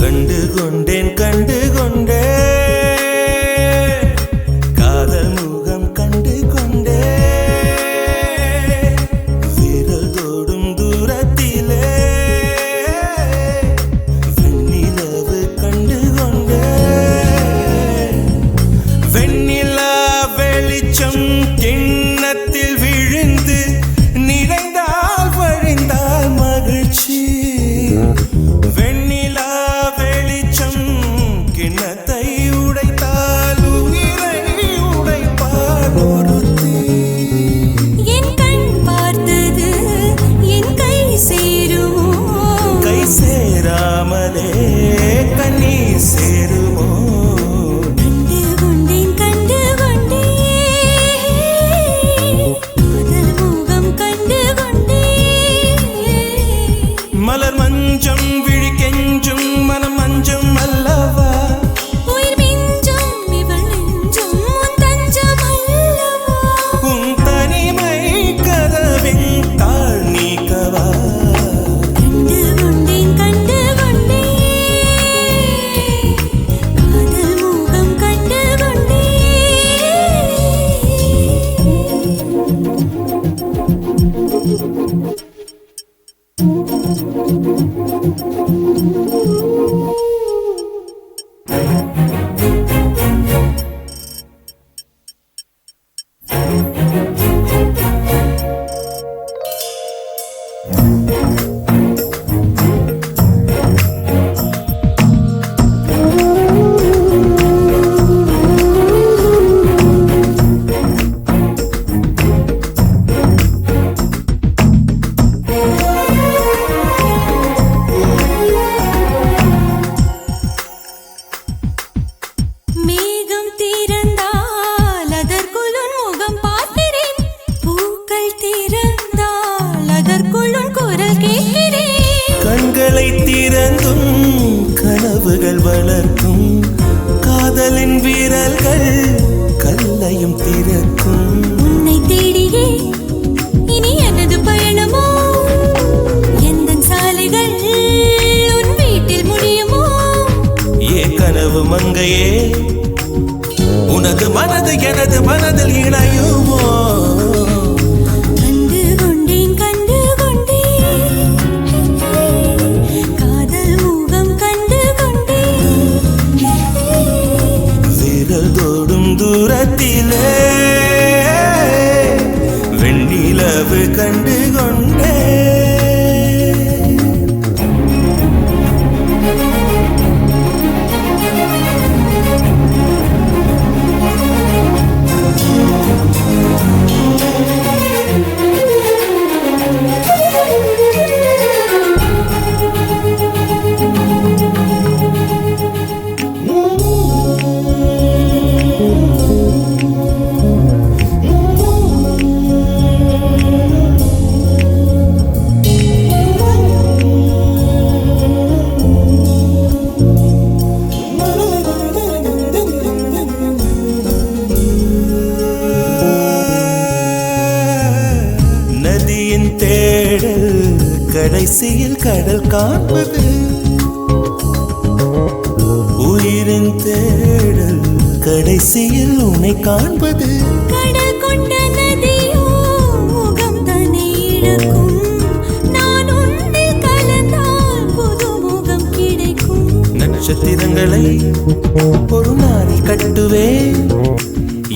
கண்டு கொண்டேன் கண்டு quem திறந்தும் கனவுகள் வளர்க்கும் காதலின் வீரர்கள் கல்லையும் திறக்கும். உன்னை தேடியே இனி எனது பயணமோ? எந்த சாலைகள் உன் வீட்டில் முடியுமோ? ஏ கனவு மங்கையே உனது மனது எனது மனதில் இணையுமோ? வெண்ணிலவு கண்டு கொண்டே கடைசியில் கடல் காண்பது. உயிரின் தேடல் கடைசியில் உன்னை காண்பது. நட்சத்திரங்களை ஒரு நாளில் கட்டுவே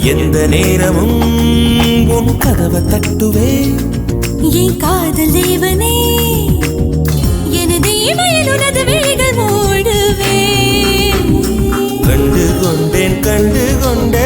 எந்த நேரமும் உன் கதவை தட்டுவே என் காதல் தேவனே எனது இமையில் உனது விழிகள் மூடுவே. கண்டு கொண்டேன் கண்டு கொண்டேன்.